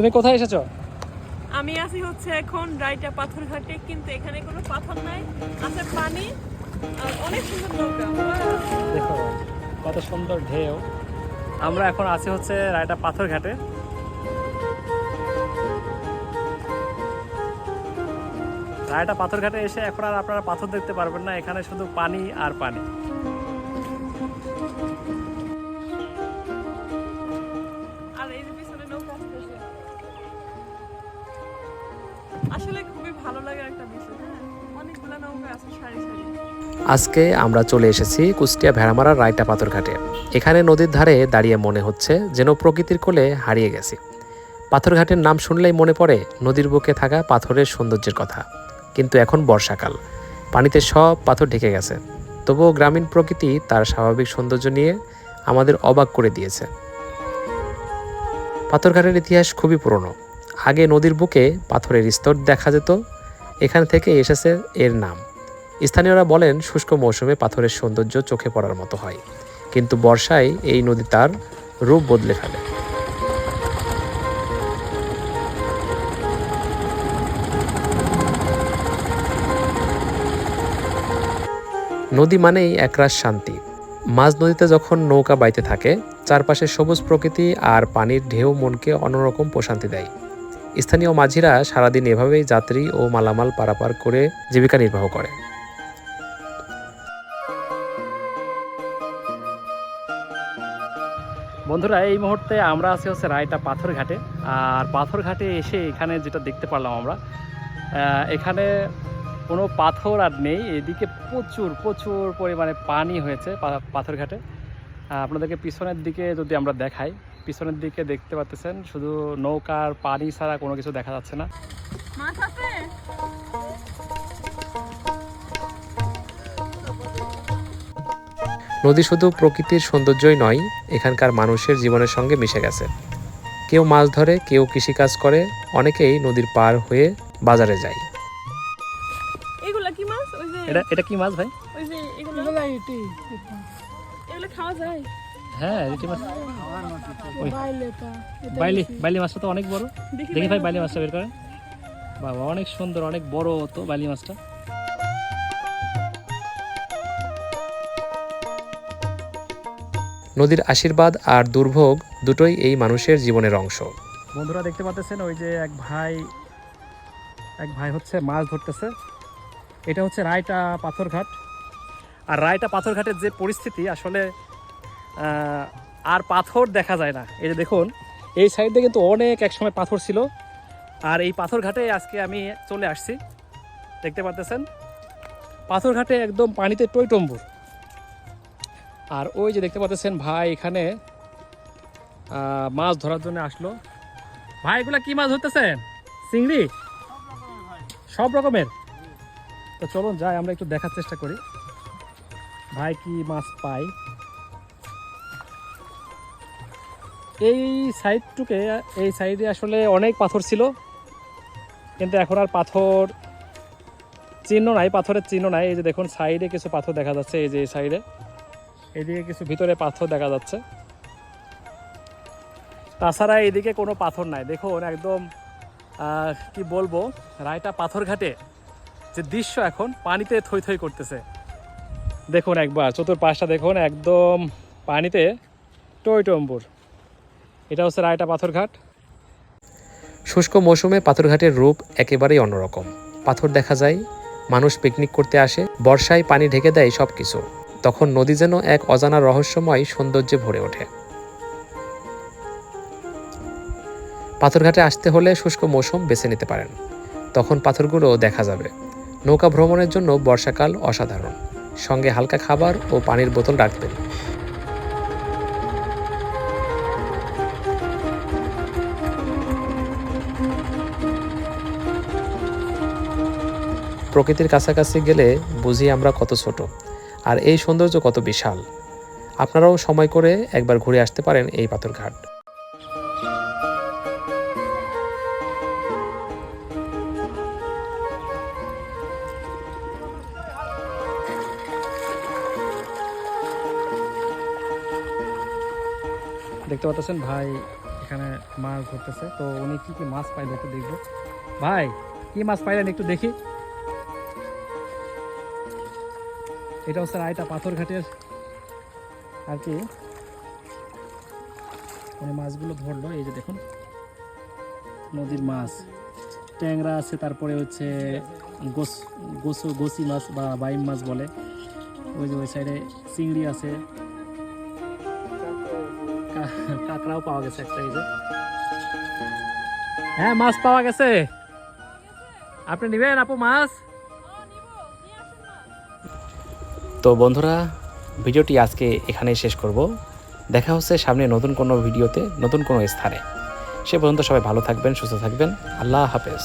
তুমি কোথায় এসেছ? আমি আছি হচ্ছে এখন রাইটা পাথর ঘাটে কিন্তু এখানে কোনো পাথর নাই আছে পানি আর অনেক সুন্দর নৌকা। দেখো কত সুন্দর ঢেউ। আমরা এখন আছি হচ্ছে রায়টা পাথর ঘাটে রায়টা পাথর ঘাটে এসে এখন আর আপনারা পাথর দেখতে পারবেন না এখানে শুধু পানি আর পানি। হ্যাঁ? আজকে আমরা চলে এসেছি কুষ্টিয়া ভেড়ামারা রায়টা পাথর ঘাটে এখানে নদীর ধারে দাঁড়িয়ে মনে হচ্ছে যেন প্রকৃতির কোলে হারিয়ে গেছি। পাথরঘাটের নাম শুনলেই মনে পড়ে নদীর বুকে থাকা পাথরের সৌন্দর্যের কথা। কিন্তু এখন বর্ষাকাল। পানিতে সব পাথর ঢেকে গেছে। তবুও গ্রামীণ প্রকৃতি তার স্বাভাবিক সৌন্দর্য নিয়ে আমাদের অবাক করে দিয়েছে। পাথরঘাটের ইতিহাস খুবই পুরনো। আগে নদীর বুকে পাথরের স্তর দেখা যেত, এখান থেকে এসেছে এর নাম। স্থানীয়রা বলেন, শুষ্ক মৌসুমে পাথরের সৌন্দর্য চোখে পড়ার মতো হয়, কিন্তু বর্ষায় এই নদী তার রূপ বদলে ফেলে। নদী মানেই একরাশ শান্তি। মাঝ নদীতে যখন নৌকা বাইতে থাকে, চারপাশে সবুজ প্রকৃতি আর পানির ঢেউ মনকে অন্যরকম প্রশান্তি দেয়। স্থানীয় মাঝিরা সারাদিন এভাবেই যাত্রী ও মালামাল পারাপার করে জীবিকা নির্বাহ করে। বন্ধুরা, এই মুহূর্তে আমরা আছি হচ্ছে রায়টা পাথর ঘাটে আর পাথর ঘাটে এসে এখানে যেটা দেখতে পারলাম আমরা এখানে কোনো পাথর আর নেই। এদিকে প্রচুর প্রচুর পরিমাণে পানি হয়েছে পাথর ঘাটে আপনাদেরকে পিছনের দিকে যদি আমরা দেখাই পিছনের দিকে দেখতে পাচ্ছেন শুধু নৌকার পানি ছাড়া কোনো কিছু দেখা যাচ্ছে না। নদী শুধু প্রকৃতির সৌন্দর্যই নয় এখানকার মানুষের জীবনের সঙ্গে মিশে গেছে। কেউ মাছ ধরে কেউ কৃষিকাজ করে অনেকেই নদীর পার হয়ে বাজারে যায়। এগুলা কি মাছ? ওই যে এটা এটা কি মাছ ভাই? ওই যে এগুলো। এগুলো খাওয়া যায়? হ্যাঁ এটি মাছ বাইলি বাইলি মাছটা তো অনেক বড়। দেখি ভাই বাইলি মাছটা বের করে বাবা অনেক সুন্দর অনেক বড় তো বাইলি মাছটা। নদীর আশীর্বাদ আর দুর্ভোগ দুটোই এই মানুষের জীবনের অংশ। বন্ধুরা দেখতে পাচ্ছেন ওই যে এক ভাই এক ভাই হচ্ছে মাছ ধরতেছে। এটা হচ্ছে রায়টা পাথরঘাট। আর রায়টা পাথরঘাটের যে পরিস্থিতি আসলে আর পাথর দেখা যায় না। এই যে দেখুন, এই সাইডে কিন্তু অনেক একসময় পাথর ছিল। আর এই পাথরঘাটে আজকে আমি চলে আসছি। দেখতে পাচ্ছেন পাথরঘাটে একদম পানিতে টইটম্বুর। আর ওই যে দেখতে পাচ্ছেন ভাই এখানে মাছ ধরার জন্য আসলো। ভাই, এগুলা কি মাছ ধরতেছেন? চিংড়ি? সব রকমের। তো চলুন যাই, আমরা একটু দেখার চেষ্টা করি। ভাই, কি মাছ পাই? এই সাইডটুকে, এই সাইডে আসলে অনেক পাথর ছিল, কিন্তু এখন আর পাথর চিহ্ন নাই, পাথরের চিহ্ন নাই। এই যে দেখুন, সাইডে কিছু পাথর দেখা যাচ্ছে, এই যে এই সাইডে। এদিকে কিছু ভিতরে পাথর দেখা যাচ্ছে। তাছাড়া এদিকে কোনো পাথর নাই। দেখুন, একদম কি বলব রায়টা পাথর ঘাটে যে দৃশ্য এখন পানিতে থই থই করতেছে। দেখুন একবার, চতুর্পাশটা দেখুন, একদম পানিতে টইটম্বুর এটা হচ্ছে রায়টা পাথরঘাট। শুষ্ক মৌসুমে পাথরঘাটের রূপ একেবারেই অন্যরকম। পাথর দেখা যায়, মানুষ পিকনিক করতে আসে, বর্ষায় পানি ঢেকে দেয় সব কিছু তখন নদী যেন এক অজানা রহস্যময় সৌন্দর্যে ভরে ওঠে। পাথরঘাটে আসতে হলে শুষ্ক মৌসুম বেছে নিতে পারেন। তখন পাথরগুলো দেখা যাবে। নৌকা ভ্রমণের জন্য বর্ষাকাল অসাধারণ। সঙ্গে হালকা খাবার ও পানির বোতল রাখবেন। প্রকৃতির কাছাকাছি গেলে বুঝি আমরা কত ছোট। আর এই সৌন্দর্য কত বিশাল। আপনারাও সময় করে একবার ঘুরে আসতে পারেন এই পাথরঘাট। দেখতে পাচ্ছেন ভাই এখানে মাছ ধরতেছে। তো উনি কি কি মাছ পাইলো একটু দেখব। ভাই, কি মাছ পাইলেন একটু দেখি। এটা হচ্ছে রায়টা পাথর ঘাটের। আর কি? উনি মাছগুলো ধরলো, এই যে দেখুন। নদীর মাছ। ট্যাংরা আছে, তারপরে হচ্ছে গোস, গোসো, গোসি মাছ বা বাইম মাছ বলে। ওই যে ওই সাইডে চিংড়ি আছে। কাঁকড়াও পাওয়া গেছে একটা, এই যে। হ্যাঁ মাছ পাওয়া গেছে। আপনি নেবেন আপু মাছ? তো বন্ধুরা, ভিডিওটি আজকে এখানেই শেষ করব। দেখা হচ্ছে সামনে নতুন কোনো ভিডিওতে, নতুন কোনো স্থানে। সে পর্যন্ত সবাই ভালো থাকবেন, সুস্থ থাকবেন। আল্লাহ হাফেজ।